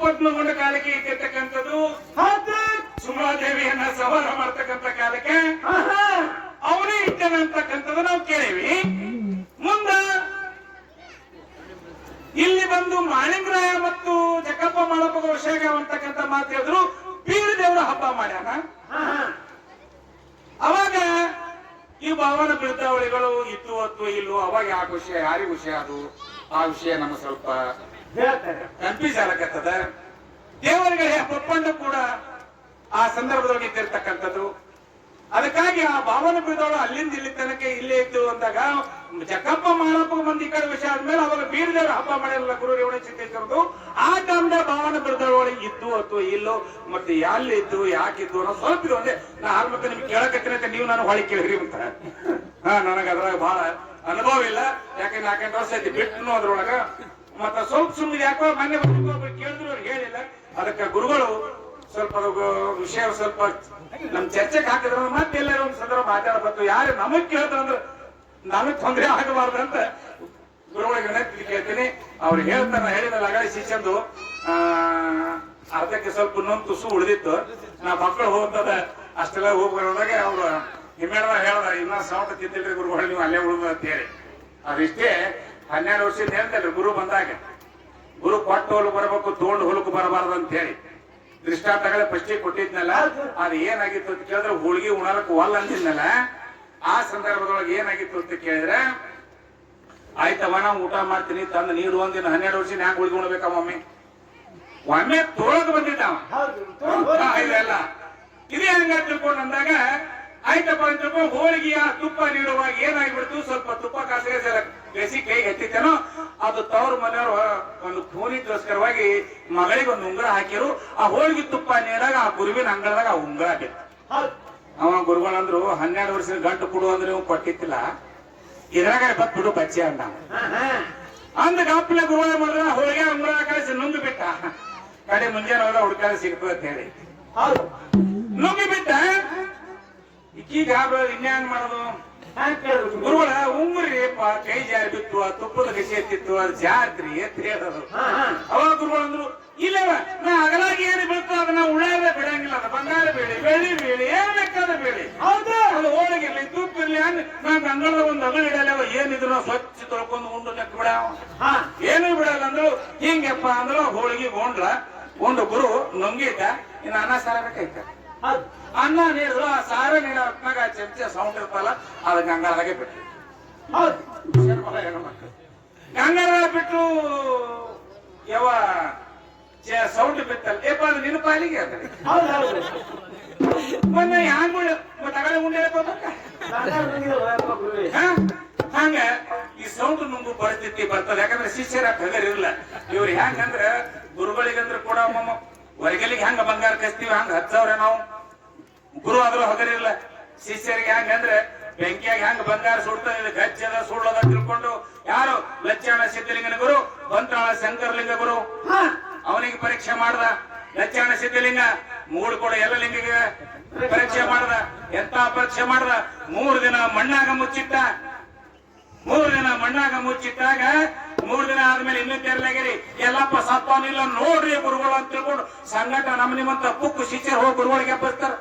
ಪದ್ಮಗೊಂಡ ಕಾಲಕ್ಕೆ ಇದ್ದಿರ್ತಕ್ಕಂಥದ್ದು ಸುಮಾದೇವಿಯನ್ನ ಸವಾಲ ಮಾಡ್ತಕ್ಕಂಥ ಕಾಲಕ್ಕೆ ಅವನೇ ಇಟ್ಟನ ಅಂತಕ್ಕಂಥದ್ದು ನಾವು ಕೇಳೀವಿ. ಮುಂದ ಇಲ್ಲಿ ಬಂದು ಮಾಳಿಂಗರಾಯ ಮತ್ತು ಜಕ್ಕಪ್ಪ ಮಾಡಪ್ಪ ವಿಷಯ ಅಂತಕ್ಕಂಥ ಮಾತು ಹೇಳಿದ್ರು. ಬೀರ ದೇವರ ಹಬ್ಬ ಮಾಡ್ಯಾನ. ಅವಾಗ ಈ ಭಾವನ ಬಿರುದಾವಳಿಗಳು ಇತ್ತು ಅಥವಾ ಇಲ್ಲೋ ಅವಾಗ ಆ ವಿಷಯ ಯಾರಿಗ ವಿಷಯ ಅದು? ಆ ವಿಷಯ ನಮ್ಮ ಸ್ವಲ್ಪ ಹೇಳ್ತಾರೆ ಕನ್ಫ್ಯೂಸ್ ಆಗಕತ್ತದ ದೇವರಿಗೆ ಪಪ್ಪಣ್ಣ ಕೂಡ ಆ ಸಂದರ್ಭದೊಳಗೆ ಇದ್ದಿರ್ತಕ್ಕಂಥದ್ದು ಅದಕ್ಕಾಗಿ ಆ ಭಾವನ ಬಿದ್ದವಳು ಅಲ್ಲಿಂದ ಇಲ್ಲಿ ತನಕ ಇಲ್ಲೇ ಇದ್ದು ಅಂದಾಗ, ಜಕ್ಕಪ್ಪ ಮಾರಪ್ಪ ಮಂದಿ ಕಡೆ ವಿಷಯ ಆದ್ಮೇಲೆ ಅವಾಗ ಬೀರದೇವರ ಹಬ್ಬ ಮಾಡಿರಲ್ಲ ಗುರು ರೇವಣ ಚಿಂತಿಸಿರೋದು ಆ ಟೈಮ್ನ ಭಾವನ ಬಿರುದವಳಿ ಇದ್ದು ಅಥವಾ ಇಲ್ಲೋ, ಮತ್ತೆ ಎಲ್ಲಿ ಇದ್ದು ಯಾಕಿದ್ದು ಅನ್ನೋ ಸ್ವಲ್ಪ ಇದು ಅಂದ್ರೆ ನಾ ಆರ್ಮಕ್ಕೆ ನಿಮ್ಗೆ ಕೇಳಕತ್ತಿನ ಅಂತ ನೀವು ನಾನು ಹೊಳಿ ಕೇಳಿರಿ ಅಂತ ಹಾ, ನನಗ ಅದ್ರಾಗ ಬಹಳ ಅನುಭವ ಇಲ್ಲ. ಯಾಕಂದ್ರೆ ನಾಲ್ಕೈದು ವರ್ಷ ಐತಿ ಬಿಟ್ಟು ಅದ್ರೊಳಗ. ಮತ್ತ ಸ್ವಲ್ಪ ಸುಮ್ಮನೆ ಯಾಕೋ ಮನೆ ಒಬ್ರು ಕೇಳಿದ್ರು, ಅವ್ರು ಹೇಳಿಲ್ಲ. ಅದಕ್ಕೆ ಗುರುಗಳು ಸ್ವಲ್ಪ ವಿಷಯ ಸ್ವಲ್ಪ ನಮ್ ಚರ್ಚೆಗೆ ಹಾಕಿದ್ರು. ಮತ್ತೆ ಎಲ್ಲರೂ ಒಂದು ಸಂದರ್ಭ ಮಾತಾಡಬೇಕು ಯಾರು ನಮಗ್ ಕೇಳಿದ್ರಂದ್ರೆ ನಮಗ್ ತೊಂದರೆ ಅಂತ ಗುರುಗಳಿಗೆ ವಿನಂತಿ ಕೇಳ್ತೀನಿ ಅವ್ರು ಹೇಳ್ತಾರ ಹೇಳಿದ ಅಗಾಳಿ ಶಿಷ್ಯಂದು, ಆ, ಅರ್ಧಕ್ಕೆ ಸ್ವಲ್ಪ ಇನ್ನೊಂದು ತುಸು ಉಳಿದಿತ್ತು. ನಾ ಮಕ್ಕಳು ಹೋಗ್ತದ, ಅಷ್ಟೆಲ್ಲ ಹೋಗ್ಬರೋದಾಗ ಅವ್ರು ಹಿಮ್ಮೇಳ ಹೇಳ್ದ ಇನ್ನ ಸಾವಟ ತಿಂದಿಲ್ರಿ ಗುರುಗಳು, ನೀವು ಅಲ್ಲೇ ಉಳಿದ ಅಂತ ಹೇಳಿ. ಅದಿಷ್ಟೇ ಹನ್ನೆರಡು ವರ್ಷದಿಂದ ಹೇಳ್ತಲ್ರಿ ಗುರು ಬಂದಾಗ. ಗುರು ಕೊಟ್ಟ ಹೊಲಕ್ ಬರಬೇಕು ತಗೊಂಡು ಹೊಲಕ್ ಬರಬಾರ್ದು ಅಂತ ಹೇಳಿ. ದೃಷ್ಟಾಂತಗಳೇ ಫಸ್ಟಿಗೆ ಕೊಟ್ಟಿದ್ನಲ್ಲ ಅದು ಏನಾಗಿತ್ತು ಅಂತ ಕೇಳಿದ್ರೆ ಹೋಳಿಗೆ ಉಣಲಕ್ ಒಲ್ಲ ಅಂದಿದ್ನಲ್ಲ. ಆ ಸಂದರ್ಭದೊಳಗೆ ಏನಾಗಿತ್ತು ಅಂತ ಕೇಳಿದ್ರೆ ಆಯ್ತವ ನಾ ಊಟ ಮಾಡ್ತೀನಿ ತಂದು ನೀಡು ಒಂದಿನ ಹನ್ನೆರಡು ವರ್ಷ ಹ್ಯಾಂಗ ಹೋಳಿಗೆ ಉಣಬೇಕ ಒಮ್ಮೆ. ಒಮ್ಮೆ ತೋಳಕ್ ಬಂದಿದ್ದ ಅವ. ಹೌದು ಹಾ, ಇದೆಲ್ಲ ಇದೇ ಹಂಗ ತಿಳ್ಕೊಂಡು ಅಂದಾಗ ಆಯ್ತಪ್ಪ ಅಂತ ಹೋಳಿಗೆಯ ತುಪ್ಪ ನೀಡುವಾಗ ಏನಾಗ್ಬಿಡ್ತು? ಸ್ವಲ್ಪ ತುಪ್ಪ ಕಾಸಿಗೆ ಬೆಸಿ ಕೈ ಎತ್ತಿತ್ತೇನೋ ಅದು ತವ್ರ ಮನೆಯವರು ಒಂದು ಖೂನಿಗೋಸ್ಕರವಾಗಿ ಮಗಳಿಗೆ ಒಂದು ಉಂಗುರ ಹಾಕಿರು. ಆ ಹೋಳಿಗೆ ತುಪ್ಪ ನೀರಾಗ ಆ ಗುರುವಿನ ಅಂಗಳದಾಗ ಆ ಉಂಗುರ ಬಿತ್ತು. ಅವ ಗುರುಗಳಂದ್ರು, ಹನ್ನೆರಡು ವರ್ಷದ ಗಂಟು ಕೊಡು ಅಂದ್ರೆ ನೀವು ಕೊಟ್ಟಿತ್ತಿಲ್ಲ. ಇದ್ರಾಗ ಬತ್ ಬಿಡು ಬಚ್ಚಿ ಅಂದ. ಅಂದ ಗಾಪ್ಲೆ ಗುರುಗಳ ಮಾಡಿದ್ರೆ ಹೋಳಿಗೆ ಉಂಗುರ ಕಳಿಸಿ ನುಂಗಿ ಬಿಟ್ಟ. ಕಡೆ ಮುಂಜಾನೆ ಹೋದ ಹುಡುಕಾಡ ಸಿಗ್ತದೆ ಅಂತ ಹೇಳಿ. ನುಂಗಿ ಬಿಟ್ಟ. ಈಗ ಇನ್ಯಾಂಗ್ ಮಾಡೋದು? ಹ್ಯಾಂಗ್ ಕೇಳಿದ್ರು? ಗುರುಗಳ ಉಂಗುರಿ ಪ ಕೈ ಜಾರಿ ಬಿತ್ತು ಆ ತುಪ್ಪದ ಕಸಿ ಎತ್ತಿತ್ತು ಅದು ಜಾತ್ರಿ ಅಂತ ಹೇಳೋದು. ಅವಾಗ ಗುರುಗಳು ಅಂದ್ರು ಇಲ್ಲವ ನಾ ಅಗಲಾಗಿ ಏನು ಬೀಳ್ತೋ ಅದನ್ನ ಉಳ್ಳಾಗ ಬಿಡಂಗಿಲ್ಲ ಅದು ಬಂಗಾರ ಬೇಳಿ ಬೆಳ್ಳಿ ಬೇಳಿ ಏನ್ ಬೇಕಾದ ಬೇಳಿ. ಹೌದು. ಅದು ಹೋಳಿಗಿರ್ಲಿ ತುಪ್ಪ ಇರ್ಲಿ ಅಂದ್ರೆ ನಾ ಗಂಗಳದ ಒಂದು ಅಗಲು ಇಡಲ್ಲ ಏನಿದ್ರು ನಾವು ಸ್ವಚ್ಛ ತೊಳ್ಕೊಂಡು ಉಂಡು ನೆಕ್ ಬಿಡ. ಹಾ. ಏನು ಬಿಡಲ್ಲ ಅಂದ್ರು ಹಿಂಗೆಪ್ಪ ಅಂದ್ರು ಹೋಳಿಗೆ ಗೊಂಡ್ರ ಒಂದು ಗುರು ನುಂಗಿದ್ದ ಇನ್ನು ಅನ್ನ ಸಾರ ಬೇಕಾಯ್ತ. ಹೌದು ಅನ್ನ ನೀಡಿದ್ರು ಆ ಸಾರ ನೀಡೋ ಹೊತ್ನಾಗ ಆ ಚಮಚ ಸೌಂಡ್ ಇರ್ತಲ್ಲ ಅದು ಗಂಗಾಳದಾಗೆ ಬಿಟ್ರು. ಹೌದು. ಗಂಗಾಳ ಬಿಟ್ಟು ಯಾವ ಸೌಂಡ್ ಬಿತ್ತಲ್ಲ. ಏಪ ಅದು ನಿನ್ನ ಪಾಲಿಗೆ ಅದ್ರಿ ಮೊನ್ನೆ ಹ್ಯಾಂಗ ತಗಡೆ ಉಂಡೆ? ಹಂಗ ಈ ಸೌಂಡ್ ನುಂಗು ಪರಿಸ್ಥಿತಿ ಬರ್ತದೆ. ಯಾಕಂದ್ರೆ ಶಿಷ್ಯರ ಇರಲ್ಲ ಇವ್ರು ಹೆಂಗಂದ್ರ ಗುರುಗಳಿಗಂದ್ರ ಕೂಡ ಒಮ್ಮೊಮ್ಮ ಹೊರಗಲಿಗೆ ಹೆಂಗ ಬಂಗಾರ ಕಸ್ತೀವಿ ಹಂಗ ಹಚ್ಚವ್ರೆ ನಾವು. ಗುರು ಆದ್ರೂ ಹಗರಿಲ್ಲ ಶಿಷ್ಯರಿಗೆ ಹೆಂಗಂದ್ರೆ ಬೆಂಕಿಯಾಗ ಹ್ಯಾಂಗ ಬಂಗಾರ ಸುಡ್ತದೆ ಇದು ಗಚ್ಚದ ಸುಳ್ಳದ ತಿಳ್ಕೊಂಡು ಯಾರು? ಲಚ್ಚಾಣ ಸಿದ್ಧಲಿಂಗನ ಗುರು ಬಂತಾಳ ಶಂಕರಲಿಂಗ ಗುರು. ಅವನಿಗೆ ಪರೀಕ್ಷೆ ಮಾಡ್ದ. ಲಚ್ಚಾಣ ಸಿದ್ಧಲಿಂಗ ಮೂಡ್ ಕೂಡ ಎಲ್ಲ ಲಿಂಗಿಗೆ ಪರೀಕ್ಷೆ ಮಾಡ್ದ. ಎಂತ ಪರೀಕ್ಷೆ ಮಾಡ್ದ? ಮೂರು ದಿನ ಮಣ್ಣಾಗ ಮುಚ್ಚಿಟ್ಟ. ಮೂರು ದಿನ ಮಣ್ಣಾಗ ಮುಚ್ಚಿಟ್ಟಾಗ ಮೂರು ದಿನ ಆದ್ಮೇಲೆ ಇನ್ನೂ ತೆರಲಾಗಿರಿ ಎಲ್ಲಪ್ಪ ಸತ್ತವನಿಲ್ಲ ನೋಡ್ರಿ ಗುರುಗಳು ಅಂತ ತಿಳ್ಕೊಂಡು ಸಂಘಟ ನಮ್ಮ ನಿಮ್ಮಂತ ಪುಕ್ಕು ಶಿಷ್ಯರು ಹೋಗಿ ಗುರುಗಳಿಗೆ ಬರ್ತಾರ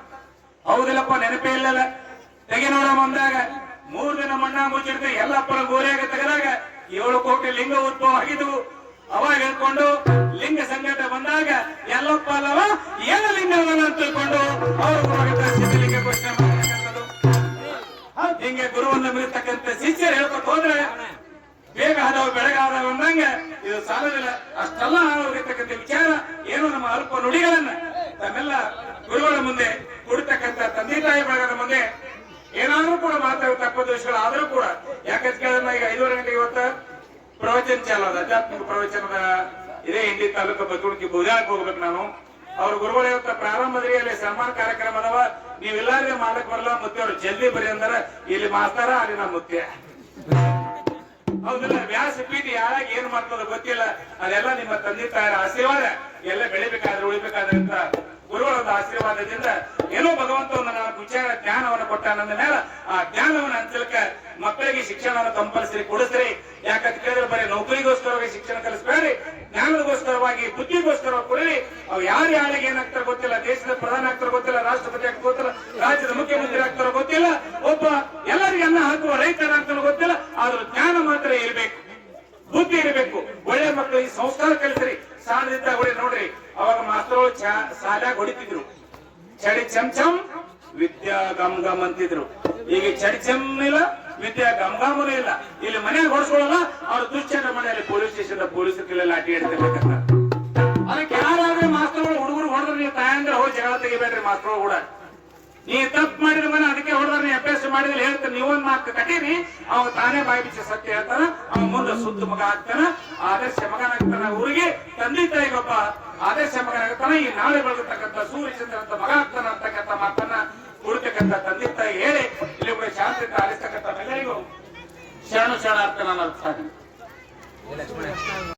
ಹೌದಿಲ್ಲಪ್ಪ, ನೆನಪೇ ಇಲ್ಲಲ್ಲ. ತೆಗೆ ನೋಡ ಬಂದಾಗ ಮೂರು ದಿನ ಮಣ್ಣ ಮುಚ್ಚಿಡ್ತು ಎಲ್ಲಪ್ಪನ ಗೋರಿಯಾಗ ತೆಗೆದಾಗ ಏಳು ಕೋಟಿ ಲಿಂಗ ಉದ್ಭವ ಆಗಿದ್ವು. ಅವಾಗ ಹೇಳ್ಕೊಂಡು ಲಿಂಗ ಸಂಗಟ ಬಂದಾಗ, ಎಲ್ಲಪ್ಪ ಅಲ್ಲವ ಏನ ಲಿಂಗ ಅಂತ ತಿಳ್ಕೊಂಡು ಅವರು ಹಿಂಗೆ ಗುರುವನ್ನ ಮೀರ್ತಕ್ಕಂಥ ಶಿಷ್ಯರು ಹೇಳ್ಕೊತ ಹೋದ್ರೆ ಬೇಗ ಆದವ ಬೆಳಗಾದವು ಅಂದಂಗ, ಇದು ಸಾಲದಿಲ್ಲ. ಅಷ್ಟೆಲ್ಲ ಆಗಿರ್ತಕ್ಕಂಥ ವಿಚಾರ, ಏನು ನಮ್ಮ ಅಲ್ಪ ನುಡಿಗಳನ್ನ ತಮ್ಮೆಲ್ಲ ಗುರುಗಳ ಮುಂದೆ ಕೊಡ್ತಕ್ಕಂತ ತಂದೆ ತಾಯಿ ಬಳಗದ ಮುಂದೆ ಏನಾದ್ರೂ ಕೂಡ ಮಾತಾಡ ತಪ್ಪ ದೋಷಗಳು ಆದರೂ ಕೂಡ. ಯಾಕಂತ ಕೇಳಿದ್ರೆ ಈಗ ಐದೂವರೆ ಗಂಟೆಗೆ ಇವತ್ತ ಪ್ರವಚನ ಚಾಲು ಅದ. ಆಧ್ಯಾತ್ಮಿಕ ಪ್ರವಚನದ ಇದೇ ಹಿಂದಿ ತಾಲೂಕು ಬದುಕಿ ಬುಧಾಕ್ ಹೋಗ್ಬೇಕು ನಾನು. ಅವ್ರ ಗುರುಗಳ, ಇವತ್ತ ಪ್ರಾರಂಭದಲ್ಲಿ ಅಲ್ಲಿ ಸನ್ಮಾನ ಕಾರ್ಯಕ್ರಮ ಅದಾವ. ನೀವೆಲ್ಲಾರಿಗೆ ಮಾಡಕ್ ಬರಲ್ಲ ಮತ್ತೆ, ಅವ್ರು ಜಲ್ದಿ ಬರೀ ಅಂದಾರ. ಇಲ್ಲಿ ಮಾಸ್ತಾರ, ಅಲ್ಲಿ ನಮ್ಮ ಮುತ್ತೆ. ಹೌದಿಲ್ಲ, ವ್ಯಾಸ ಪೀಠ ಯಾರಾಗ ಏನ್ ಮಾಡ್ತದ ಗೊತ್ತಿಲ್ಲ. ಅದೆಲ್ಲ ನಿಮ್ಮ ತಂದೆ ತಾಯರ ಆಶೀರ್ವಾದ. ಎಲ್ಲ ಬೆಳಿಬೇಕಾದ್ರೆ ಉಳಿಬೇಕಾದ್ರೆ ಅಂತ ಗುರುಗಳ ಒಂದು ಆಶೀರ್ವಾದದಿಂದ ಏನೋ ಭಗವಂತ ಒಂದು ನಾಲ್ಕು ವಿಚಾರ ಜ್ಞಾನವನ್ನು ಕೊಟ್ಟಾನಂದ ಮೇಲೆ ಆ ಜ್ಞಾನವನ್ನು ಹಂಚಲಿಕ್ಕೆ ಮಕ್ಕಳಿಗೆ ಶಿಕ್ಷಣವನ್ನು ಕಂಪಲ್ಸರಿ ಕೊಡಿಸ್ರಿ. ಯಾಕಂತ ಕೇಳಿದ್ರೆ ಬರೀ ನೌಕರಿಗೋಸ್ಕರವಾಗಿ ಶಿಕ್ಷಣ ಕಲಿಸ್ಬೇಡ್ರಿ, ಜ್ಞಾನಗೋಸ್ಕರವಾಗಿ ಬುದ್ಧಿಗೋಸ್ಕರ ಕೊಡ್ರಿ. ಅವ್ ಯಾರು ಯಾರಿಗೆ ಏನಾಗ್ತಾರ ಗೊತ್ತಿಲ್ಲ, ದೇಶದ ಪ್ರಧಾನ ಆಗ್ತಾರ ಗೊತ್ತಿಲ್ಲ, ರಾಷ್ಟ್ರಪತಿ ಆಗ್ತಾರ ಗೊತ್ತಿಲ್ಲ, ರಾಜ್ಯದ ಮುಖ್ಯಮಂತ್ರಿ ಆಗ್ತಾರ ಗೊತ್ತಿಲ್ಲ, ಒಬ್ಬ ಎಲ್ಲರಿಗೆ ಅನ್ನ ಹಾಕುವ ರೈತರ ಅಂತ ಗೊತ್ತಿಲ್ಲ, ಆದ್ರೂ ಜ್ಞಾನ ಮಾತ್ರ ಇರಬೇಕು, ಬುದ್ಧಿ ಇರಬೇಕು. ಒಳ್ಳೆ ಮಕ್ಕಳಿಗೆ ಸಂಸ್ಕಾರ ಕಲಿಸ್ರಿ ಸಾಲದಿದ್ದಾಗ ಒಳ್ಳೆ ನೋಡ್ರಿ. ಅವಾಗ ಮಾಸ್ತರು ಸಾಲಾಗ ಹೊಡಿತಿದ್ರು ಚಡಿ ಚಮ್ ಚಮ್ ವಿದ್ಯಾ ಗಮ್ ಗಮ್ ಅಂತಿದ್ರು. ಈಗ ಚಡಿ ಚಮ್ ಇಲ್ಲ, ವಿದ್ಯಾ ಗಮ್ ಗಮ್ ಇಲ್ಲ. ಇಲ್ಲಿ ಮನೆಯಾಗ ಹೊಡ್ಸ್ಕೊಳ್ಳಲ್ಲ, ಅವ್ರ ದುಶ್ಚಟ ಮನೆಯಲ್ಲಿ ಪೊಲೀಸ್ ಸ್ಟೇಷನ್ ಪೊಲೀಸರು ಲಾಟಿ ಹಿಡ್ತಿರ್ಬೇಕಂತ ಅದಕ್ಕೆ ಯಾರಾದ್ರೆ ಮಾಸ್ತರ್ಗಳು ಹುಡುಗರು ಹೊಡೆದ್ರೆ ನೀವು ತಾಯಂದ್ರೆ ಹೋಗಿ ಜಗಳ ತೆಗಿಬೇಡ್ರಿ ಮಾಸ್ತರು ಕೂಡ. ನೀ ತಪ್ಪು ಮಾಡಿದ ಮನೆ ಅದಕ್ಕೆ ಹೊಡೆದ್ರೆ ನೀ ಅಭ್ಯಾಸ ಮಾಡಿದ್ರೆ ಹೇಳ್ತಾರೆ ನೀವೊಂದ್ ಮಾತು ಕಟೀರಿ. ಅವ ತಾನೇ ಬಾಯಿ ಬಿಚ್ಚಿ ಸತ್ಯ ಹೇಳ್ತಾನ ಅವ ಮುಂದೆ ಸುದ್ದ ಮಗ ಆಗ್ತಾನ ಆದರ್ಶ ಮಗನಾಗ್ತಾನ ಊರಿಗೆ. ತಂದೆ ತಾಯಿಗೊಬ್ಬ ಆದರ್ಶ ಮಗನಾಗ್ತಾನ, ಈ ನಾಳೆ ಬೆಳಗತಕ್ಕಂಥ ಸೂರ್ಯಚಂದ್ರ ಅಂತ ಮಗ ಆಗ್ತಾನ ಅಂತಕ್ಕಂಥ ಮಾತನ್ನ ಹುಡುಕಕ್ಕಂಥ ತಂದೆ ತಾಯಿ ಹೇಳಿ, ಇಲ್ಲಿ ಕೂಡ ಶಾಂತಿ ಆಲಿಸ್ತಕ್ಕಂಥ ಎಲ್ಲರಿಗೂ ಶರಣು ಶರಣಾರ್ಥನ ಅರ್ಥ